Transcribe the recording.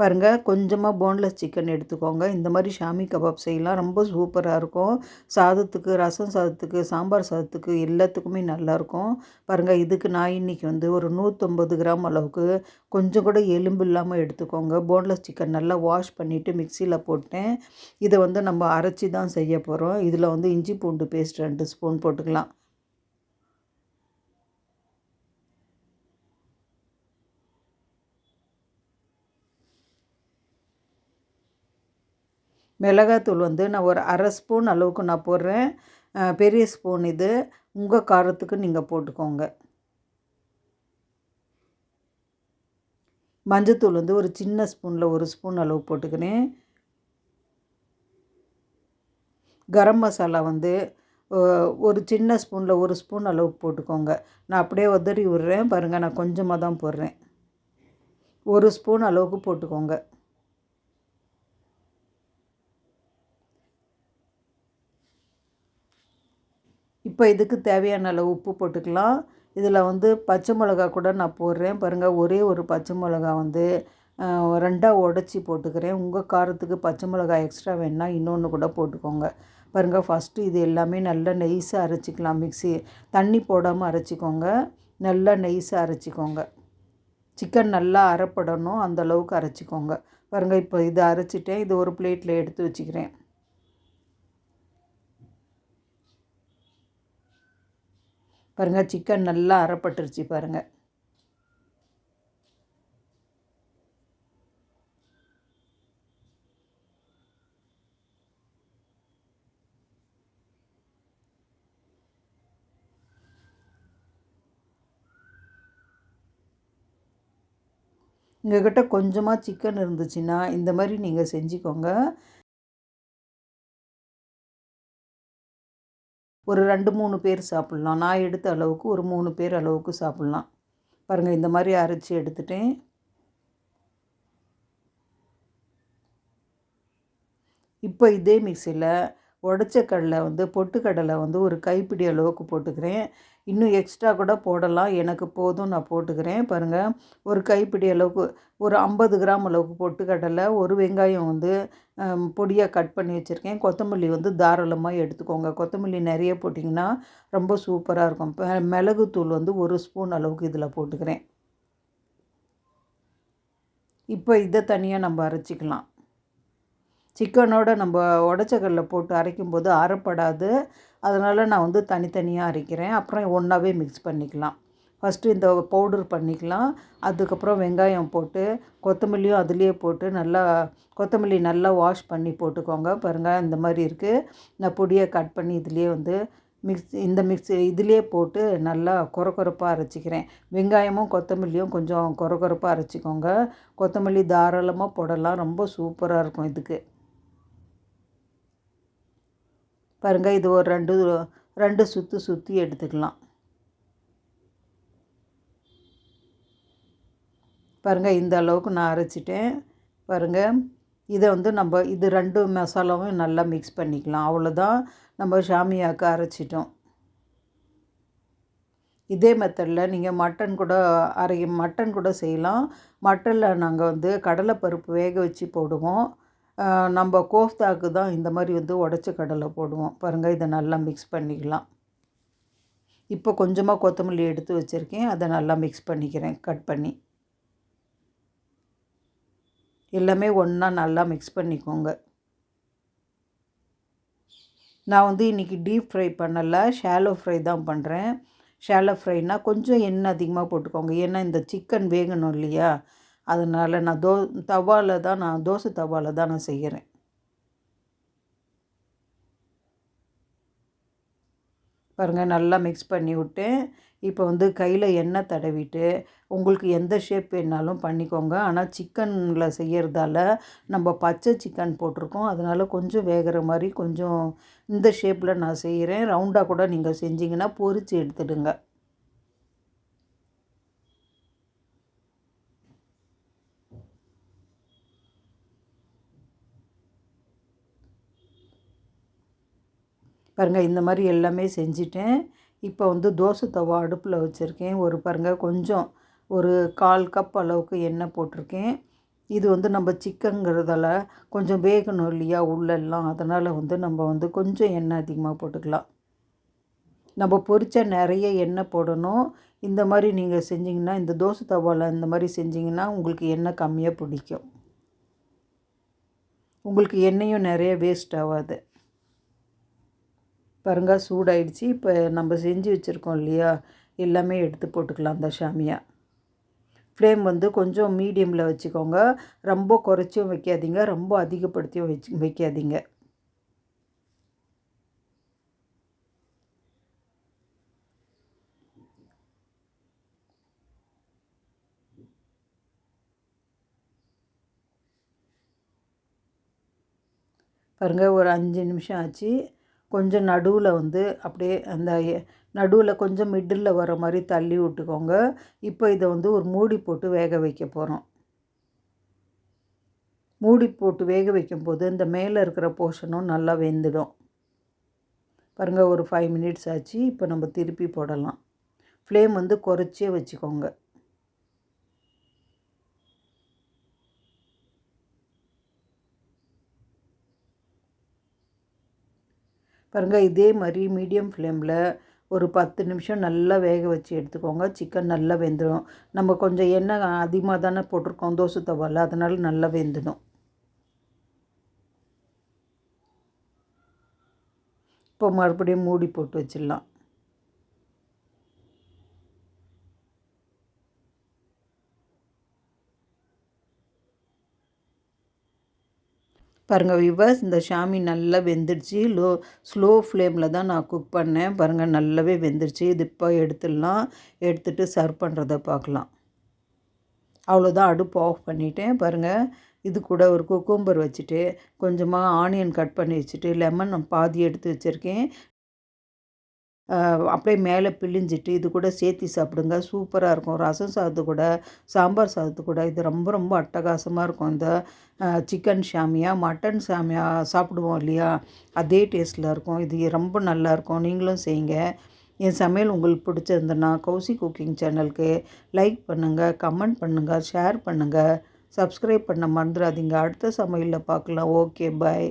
பாருங்கள் கொஞ்சமாக boneless chicken எடுத்துக்கோங்க. இந்த மாதிரி ஷாமி கபாப் செய்யலாம். ரொம்ப சூப்பராக இருக்கும். சாதத்துக்கு ரசம் சாதத்துக்கு சாம்பார் சாதத்துக்கு எல்லாத்துக்குமே நல்லாயிருக்கும். பாருங்கள் இதுக்கு நான் இன்றைக்கி வந்து ஒரு நூற்றம்பது கிராம் அளவுக்கு கொஞ்சம் கூட எலும்பு இல்லாமல் எடுத்துக்கோங்க. போன்லெஸ் சிக்கன் நல்லா வாஷ் பண்ணிவிட்டு மிக்சியில் போட்டேன். இதை வந்து நம்ம அரைச்சி தான் செய்ய போகிறோம் இதில் வந்து இஞ்சி பூண்டு பேஸ்ட் ரெண்டு ஸ்பூன் போட்டுக்கலாம். மிளகாத்தூள் வந்து நான் ஒரு அரை ஸ்பூன் அளவுக்கு நான் போடுறேன். பெரிய ஸ்பூன் இது. உங்கள் காரத்துக்கு நீங்கள் போட்டுக்கோங்க. மஞ்சத்தூள் வந்து ஒரு சின்ன ஸ்பூனில் ஒரு ஸ்பூன் அளவு போட்டுக்கிறேன். கரம் மசாலா வந்து ஒரு சின்ன ஸ்பூனில் ஒரு ஸ்பூன் அளவுக்கு போட்டுக்கோங்க. நான் அப்படியே உதறி விடுறேன். பாருங்கள் நான் கொஞ்சமாக தான் போடுறேன். ஒரு ஸ்பூன் அளவுக்கு போட்டுக்கோங்க. இப்போ இதுக்கு தேவையான அளவு உப்பு போட்டுக்கலாம்? இதில் வந்து பச்சை மிளகா கூட நான் போடுறேன். பாருங்கள் ஒரே ஒரு பச்சை மிளகா வந்து ரெண்டாக உடச்சி போட்டுக்கிறேன். உங்கள் காரத்துக்கு பச்சை மிளகா எக்ஸ்ட்ரா வேணால் இன்னொன்று கூட போட்டுக்கோங்க. பாருங்கள் ஃபஸ்ட்டு இது எல்லாமே நல்லா நெய்ஸாக அரைச்சிக்கலாம் மிக்ஸி தண்ணி போடாமல் அரைச்சிக்கோங்க. நல்லா நெய்ஸாக அரைச்சிக்கோங்க. சிக்கன் நல்லா அரைப்படணும் அந்தளவுக்கு அரைச்சிக்கோங்க. பாருங்கள் இப்போ இதை அரைச்சிட்டேன். இது ஒரு பிளேட்டில் எடுத்து வச்சுக்கிறேன். பாருங்கள் சிக்கன் நல்லா அரைப்பட்டுருச்சு பாருங்கள் உங்கள்கிட்ட கொஞ்சமாக சிக்கன் இருந்துச்சுன்னா இந்த மாதிரி நீங்கள் செஞ்சுக்கோங்க. ஒரு ரெண்டு மூணு பேர் சாப்பிட்லாம். நான் எடுத்த அளவுக்கு ஒரு மூணு பேர் அளவுக்கு சாப்பிட்லாம். பாருங்கள் இந்த மாதிரி அரைச்சி எடுத்துட்டேன். இப்போ இதே மிக்சியில் உடச்ச கடலை வந்து பொட்டுக்கடலை வந்து ஒரு கைப்பிடி அளவுக்கு போட்டுக்கிறேன். இன்னும் எக்ஸ்ட்ரா கூட போடலாம். எனக்கு போதும் நான் போட்டுக்கிறேன். பாருங்கள் ஒரு கைப்பிடி அளவுக்கு ஒரு ஐம்பது கிராம் அளவுக்கு பொட்டுக்கடலை ஒரு வெங்காயம் வந்து பொடியாக கட் பண்ணி வச்சுருக்கேன். கொத்தமல்லி வந்து தாராளமாக எடுத்துக்கோங்க. கொத்தமல்லி நிறைய போட்டிங்கன்னா ரொம்ப சூப்பராக இருக்கும். மிளகுத்தூள் வந்து ஒரு ஸ்பூன் அளவுக்கு இதில் போட்டுக்கிறேன். இப்போ இதை தனியாக நம்ம அரைச்சிக்கலாம். சிக்கனோட நம்ம உடச்சக்கல்ல போட்டு அரைக்கும்போது அரைப்படாது. அதனால் நான் வந்து தனித்தனியாக அரைக்கிறேன். அப்புறம் ஒன்றாவே மிக்ஸ் பண்ணிக்கலாம். ஃபஸ்ட்டு இந்த பவுடர் பண்ணிக்கலாம். அதுக்கப்புறம் வெங்காயம் போட்டு கொத்தமல்லியும் அதுலேயே போட்டு நல்லா கொத்தமல்லி நல்லா வாஷ் பண்ணி போட்டுக்கோங்க. பாருங்கள் இந்த மாதிரி இருக்குது நான் பொடியை கட் பண்ணி இதுலேயே வந்து மிக்ஸ் இந்த மிக்ஸ் இதுலேயே போட்டு நல்லா குறக்குறப்பாக அரைச்சிக்கிறேன். வெங்காயமும் கொத்தமல்லியும் கொஞ்சம் குறக்குறப்பாக அரைச்சிக்கோங்க. கொத்தமல்லி தாராளமாக போடலாம். ரொம்ப சூப்பராக இருக்கும் இதுக்கு. பாருங்கள் இது ஒரு ரெண்டு ரெண்டு சுற்று சுற்றி எடுத்துக்கலாம். பாருங்கள் இந்த அளவுக்கு நான் அரைச்சிட்டேன். பாருங்கள் இதை வந்து நம்ம இது ரெண்டு மசாலாவும் நல்லா மிக்ஸ் பண்ணிக்கலாம். அவ்வளோதான் நம்ம ஷாமியாக்கு அரைச்சிட்டோம். இதே மெத்தடில் நீங்கள் மட்டன் கூட அரை மட்டன் கூட செய்யலாம். மட்டனில் நாங்கள் வந்து கடலைப்பருப்பு வேக வச்சு போடுவோம். நம்ம கோஃப்தாக்கு தான் இந்த மாதிரி வந்து உடச்ச கடலை போடுவோம். பாருங்கள் இதை நல்லா மிக்ஸ் பண்ணிக்கலாம். இப்போ கொஞ்சமாக கொத்தமல்லி எடுத்து வச்சுருக்கேன். அதை நல்லா மிக்ஸ் பண்ணிக்கிறேன் கட் பண்ணி. எல்லாமே ஒன்றா நல்லா மிக்ஸ் பண்ணிக்கோங்க. நான் வந்து இன்றைக்கி டீப் ஃப்ரை பண்ணலை ஷாலோ ஃப்ரை தான் பண்ணுறேன் ஷாலோ ஃப்ரைனால் கொஞ்சம் எண்ணெய் அதிகமாக போட்டுக்கோங்க. ஏன்னா இந்த சிக்கன் வேகணும் இல்லையா? அதனால் நான் தோ தவாவில் தான் நான் தோசை தவாவில் தான் நான் செய்கிறேன். பாருங்கள் நல்லா மிக்ஸ் பண்ணி விட்டு இப்போ வந்து கையில் எண்ணெய் தடவிட்டு உங்களுக்கு எந்த ஷேப் வேணாலும் பண்ணிக்கோங்க. ஆனால் சிக்கனில் செய்கிறதால நம்ம பச்சை சிக்கன் போட்டிருக்கோம். அதனால் கொஞ்சம் வேகிற மாதிரி கொஞ்சம் இந்த ஷேப்பில் நான் செய்கிறேன். ரவுண்டாக கூட நீங்கள் செஞ்சிங்கன்னா பொறிச்சு எடுத்துடுங்க. பாருங்கள் இந்த மாதிரி எல்லாமே செஞ்சிட்டேன். இப்போ வந்து தோசை தவா அடுப்பில் வச்சுருக்கேன். ஒரு பாருங்கள் கொஞ்சம் ஒரு கால் கப் அளவுக்கு எண்ணெய் போட்டிருக்கேன். இது வந்து நம்ம சிக்கனுங்கிறதால கொஞ்சம் வேகணும் இல்லையா உள்ளெல்லாம். அதனால் வந்து நம்ம வந்து கொஞ்சம் எண்ணெய் அதிகமாக போட்டுக்கலாம். நம்ம பொரித்த நிறைய எண்ணெய் போடணும். இந்த மாதிரி நீங்கள் செஞ்சிங்கன்னா இந்த தோசை தவாவில் இந்த மாதிரி செஞ்சிங்கன்னா உங்களுக்கு எண்ணெய் கம்மியாக பிடிக்கும். உங்களுக்கு எண்ணெயும் நிறைய வேஸ்ட் ஆகாது. பாருங்க சூடாயிடுச்சு. இப்போ நம்ம செஞ்சு வச்சுருக்கோம் இல்லையா? எல்லாமே எடுத்து போட்டுக்கலாம் அந்த ஷாமியா. ஃப்ளேம் வந்து கொஞ்சம் மீடியமில் வச்சுக்கோங்க. ரொம்ப குறைச்சும் வைக்காதீங்க. ரொம்ப அதிகப்படுத்தியும் வச்சு வைக்காதீங்க. பாருங்கள் ஒரு அஞ்சு நிமிஷம் ஆச்சு. கொஞ்சம் நடுவில் வந்து அப்படியே அந்த நடுவில் கொஞ்சம் மிடில் வர மாதிரி தள்ளி விட்டுக்கோங்க. இப்போ இதை வந்து ஒரு மூடி போட்டு வேக வைக்க போகிறோம் மூடி போட்டு வேக வைக்கும்போது இந்த மேலே இருக்கிற போர்ஷனும் நல்லா வெந்துடும். பாருங்கள் ஒரு ஃபைவ் மினிட்ஸ் ஆச்சு. இப்போ நம்ம திருப்பி போடலாம். ஃப்ளேம் வந்து குறைச்சே வச்சுக்கோங்க. பாருங்கள் இதே மாதிரி மீடியம் ஃப்ளேமில் ஒரு பத்து நிமிஷம் நல்லா வேக வச்சு எடுத்துக்கோங்க. சிக்கன் நல்லா வெந்துடும். நம்ம கொஞ்சம் எண்ணெய் அதிகமாக தானே போட்டிருக்கோம் தோசை தவாவில் அதனால் நல்லா வெந்துடும். இப்போ மறுபடியும் மூடி போட்டு வச்சிடலாம். பாருங்கள் விவர்ஸ் இந்த ஷாமி நல்லா வெந்துடுச்சு. லோ ஸ்லோ ஃப்ளேமில் தான் நான் குக் பண்ணேன். பாருங்கள் நல்லாவே வெந்துடுச்சு. இது இப்போ எடுத்துடலாம். எடுத்துகிட்டு சர்வ் பண்ணுறத பார்க்கலாம். அவ்வளோதான் அடுப்பு ஆஃப் பண்ணிட்டேன். பாருங்கள் இது கூட ஒரு குக்கும்பர் வச்சுட்டு கொஞ்சமாக ஆனியன் கட் பண்ணி வச்சுட்டு லெமன் பாதி எடுத்து வச்சுருக்கேன். அப்படியே மேலே பிழிஞ்சிட்டு இது கூட சேர்த்தி சாப்பிடுங்க. சூப்பராக இருக்கும். ரசம் சாதத்து கூட சாம்பார் சாதத்து கூட இது ரொம்ப ரொம்ப அட்டகாசமாக இருக்கும். இந்த சிக்கன் சாமியா மட்டன் சாமியா சாப்பிடுவோம் இல்லையா? அதே டேஸ்ட்டில் இருக்கும். இது ரொம்ப நல்லாயிருக்கும் நீங்களும் செய்யுங்க. என் சமையல் உங்களுக்கு பிடிச்சிருந்தனா கௌசி குக்கிங் சேனலுக்கு லைக் பண்ணுங்கள் கமெண்ட் பண்ணுங்கள் ஷேர் பண்ணுங்கள் சப்ஸ்கிரைப் பண்ண மறந்துடாதீங்க. அடுத்த சமையலில் பார்க்கலாம். Okay bye